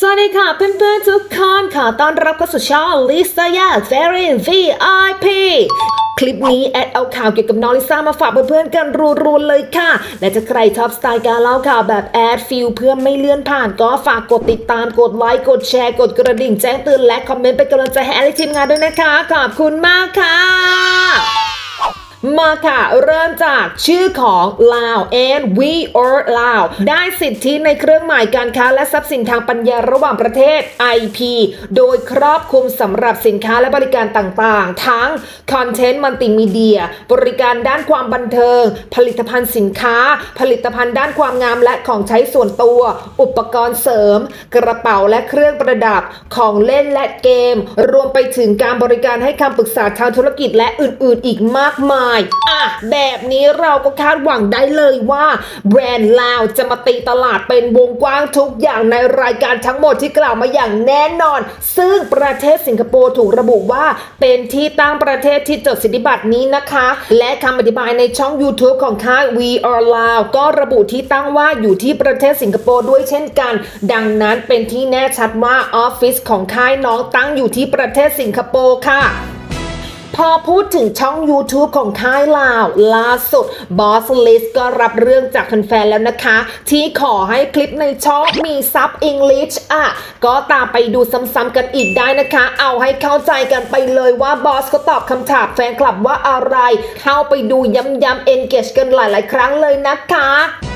สวัสดีค่ะเพื่อนๆทุกคนขอต้อนรับเข้าสู่ช่อง Lisa y a Very VIP คลิปนี้แอดเอาข่าวเกี่ยวกับน้องลิซ่ามาฝากเพื่อนๆกันรัวๆเลยค่ะ และจะใครชอบสไตล์การเล่าข่าวแบบแอดฟิลเพื่อไม่เลื่อนผ่านก็ฝากกดติดตามกดไลค์กดแชร์กดกระดิ่งแจ้งเตือนและคอมเมนต์เป็นกำลังใจให้แอดและทีมงานด้วยนะคะ ขอบคุณมากค่ะ มาค่ะ เริ่มจากชื่อของลาว and we are ลาวได้สิทธิในเครื่องหมายการค้าและทรัพย์สินทางปัญญาระหว่างประเทศ IP โดยครอบคลุมสำหรับสินค้าและบริการต่างๆ ทั้งคอนเทนต์มัลติมีเดีย บริการด้านความบันเทิง ผลิตภัณฑ์สินค้า ผลิตภัณฑ์ด้านความงามและของใช้ส่วนตัว อุปกรณ์เสริม กระเป๋าและเครื่องประดับของเล่นและเกม รวมไปถึงการบริการให้คำปรึกษาทางธุรกิจและอื่นๆ อีกมากมายอะแบบนี้เราก็คาดหวังได้เลยว่าแบรนด์ลาวจะมาตีตลาดเป็นวงกว้างทุกอย่างในรายการทั้งหมดที่กล่าวมาอย่างแน่นอน ซึ่งประเทศสิงคโปร์ถูกระบุว่าเป็นที่ตั้งประเทศที่จดสิทธิบัตรนี้นะคะ และคำอธิบายในช่อง YouTube ของค่าย We Are Lao ก็ระบุที่ตั้งว่าอยู่ที่ประเทศสิงคโปร์ด้วยเช่นกัน ดังนั้นเป็นที่แน่ชัดว่าออฟฟิศของค่ายน้องตั้งอยู่ที่ประเทศสิงคโปร์ค่ะ พอพูดถึงช่อง YouTube ของค่ายลาว ล่าสุด Boss List ก็รับเรื่องจากแฟนๆแล้วนะคะ ที่ขอให้คลิปในช่องมีซับ English อะ ก็ตามไปดูซ้ำๆกันอีกได้นะคะ เอาให้เข้าใจกันไปเลยว่าบอสก็ตอบคำถามแฟนคลับว่าอะไร เข้าไปดูย้ำๆ engage กันหลายๆ ครั้งเลยนะคะ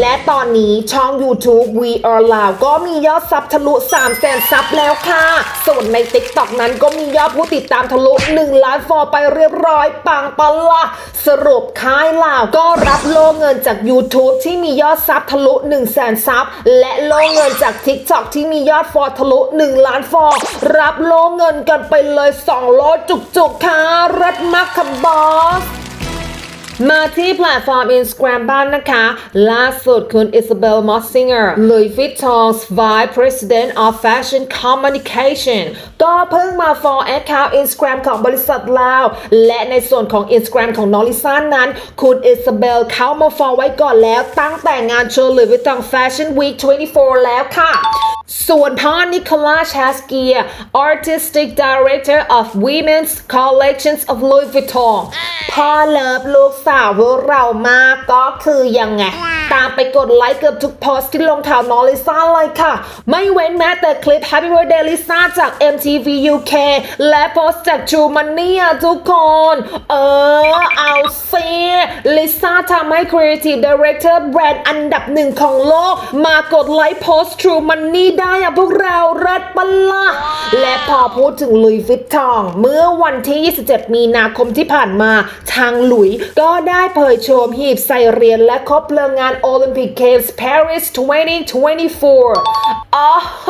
และตอนนี้ช่อง YouTube We Are Lao ก็มียอดซับทะลุ3แสนซับแล้วค่ะ ส่วนใน TikTok นั้นก็มียอดผู้ติดตามทะลุ 1 ล้านฟอลไปเรียบร้อยปังปะละสรุปค่ายลาวก็รับโล่เงินจาก YouTube ที่มียอดซับทะลุ1แสนซับและโล่เงินจาก TikTok ที่มียอดฟอลทะลุ 1 ล้านฟอลรับโล่เงินกันไปเลย 2 โลจุกๆค่ะรัดมากค่ะบอส มาที่แพลตฟอร์ม Instagram บ้างนะคะ ล่าสุดคุณ Isabel Mossinger Louis Vuitton's Vice President of Fashion Communication ก็เพิ่งมา follow account Instagram ของบริษัทลาว และในส่วนของ Instagram ของน้องลิซ่านั้น คุณ Isabel เข้ามา follow ไว้ก่อนแล้วตั้งแต่งานโชว์ Louis Vuitton Fashion Week 24 แล้วค่ะ ส่วนพ่อนิโคลัสชาสเกีย Artistic Director of Women's Collections of Louis Vuitton พ่อเลิฟลูกสาวพวกเรามากก็คือยังไง ตามไปกดไลค์เกือบทุกโพสต์ที่ลงข่าวน้องลิซ่าเลยค่ะ ไม่เว้นแม้แต่คลิป Happy Birthday Lisa จาก MTV UK และโพสต์จาก True Money อะทุกคน เออ เอาซิลิซ่าทำให้ Creative Director แบรนด์อันดับหนึ่งของโลก มากดไลค์โพสต์ True Money ได้อะพวกเราเรัดปะละและพอพูดถึงลุยฟิตทอง เมื่อวันที่ 27 มีนาคมที่ผ่านมา ทางหลุยก็ได้เผยโฉมหีบใส่เหรียญและครบเพลิงงานโอลิมปิกเกมส์ปารีส2024 อ๋อโห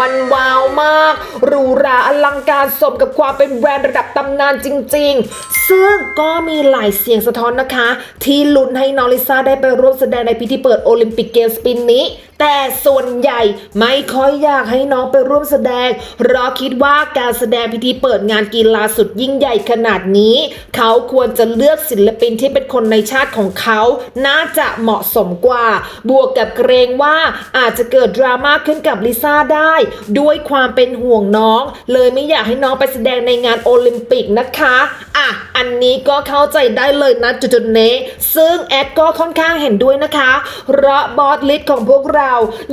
มันว้าวมาก หรูหราอลังการสมกับความเป็นแบรนด์ระดับตำนานจริง ๆ ซึ่งก็มีหลายเสียงสะท้อนนะคะ ที่ลุ้นให้น้องลิซ่าได้ไปร่วมแสดงในพิธีเปิดโอลิมปิกเกมส์ปีนี้ แต่ส่วนใหญ่ไม่ค่อยอยากให้น้องไปร่วมแสดง เพราะคิดว่าการแสดงพิธีเปิดงานกีฬาสุดยิ่งใหญ่ขนาดนี้ เขาควรจะเลือกศิลปินที่เป็นคนในชาติของเขา น่าจะเหมาะสมกว่า บวกกับเกรงว่าอาจจะเกิดดราม่าขึ้นกับลิซ่าได้ ด้วยความเป็นห่วงน้อง เลยไม่อยากให้น้องไปแสดงในงานโอลิมปิกนะคะอะอันนี้ก็เข้าใจได้เลยนะจุดๆนี้ซึ่งแอดก็ค่อนข้างเห็นด้วยนะคะเพราะบอสลิสต์ของพวกเรา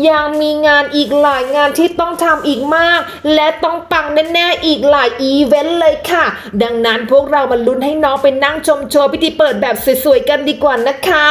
ยังมีงานอีกหลายงานที่ต้องทำอีกมาก และต้องปังแน่ๆอีกหลายอีเวนต์เลยค่ะ ดังนั้นพวกเรามาลุ้นให้น้องไปนั่งชมโชว์พิธีเปิดแบบสวยๆกันดีกว่านะคะ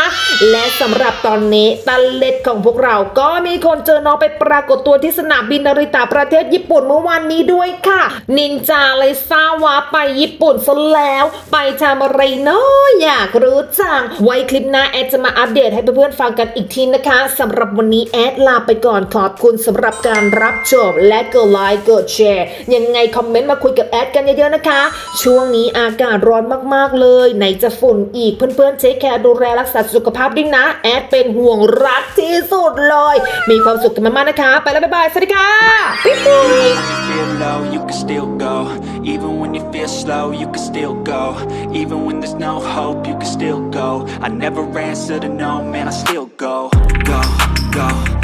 และสำหรับตอนนี้ตันเล็ดของพวกเราก็มีคนเจอน้องไปปรากฏตัวที่สนามบินนาริตะประเทศญี่ปุ่นเมื่อวานนี้ด้วยค่ะ นินจาเลยทราบว่าไปญี่ปุ่นซะแล้ว ไปทำอะไรเนาะอยากรู้จัง ไว้คลิปหน้าแอดจะมาอัปเดตให้เพื่อนๆฟังกันอีกทีนะคะสำหรับวันนี้แอดลาไปก่อนขอบคุณสำหรับการรับชมและกดไลค์กดแชร์ยังไงคอมเมนต์มาคุยกับแอดกันเยอะๆนะคะ ช่วงนี้อากาศร้อนมากๆเลย ไหนจะฝุ่นอีกเพื่อนๆเช็คแคร์ดูแลรักษาสุขภาพด้วยนะ แอดเป็นห่วงรักที่สุดเลย มีความสุขกันมากๆนะไปแล้วบ๊ายบายสวัสดีค่ะปิ๊บปิ๊บ feel low, you can still go. Even when you feel slow, you can still go. Even when there's no hope, you can still go. I never answer to no, man, I still go. Go, go.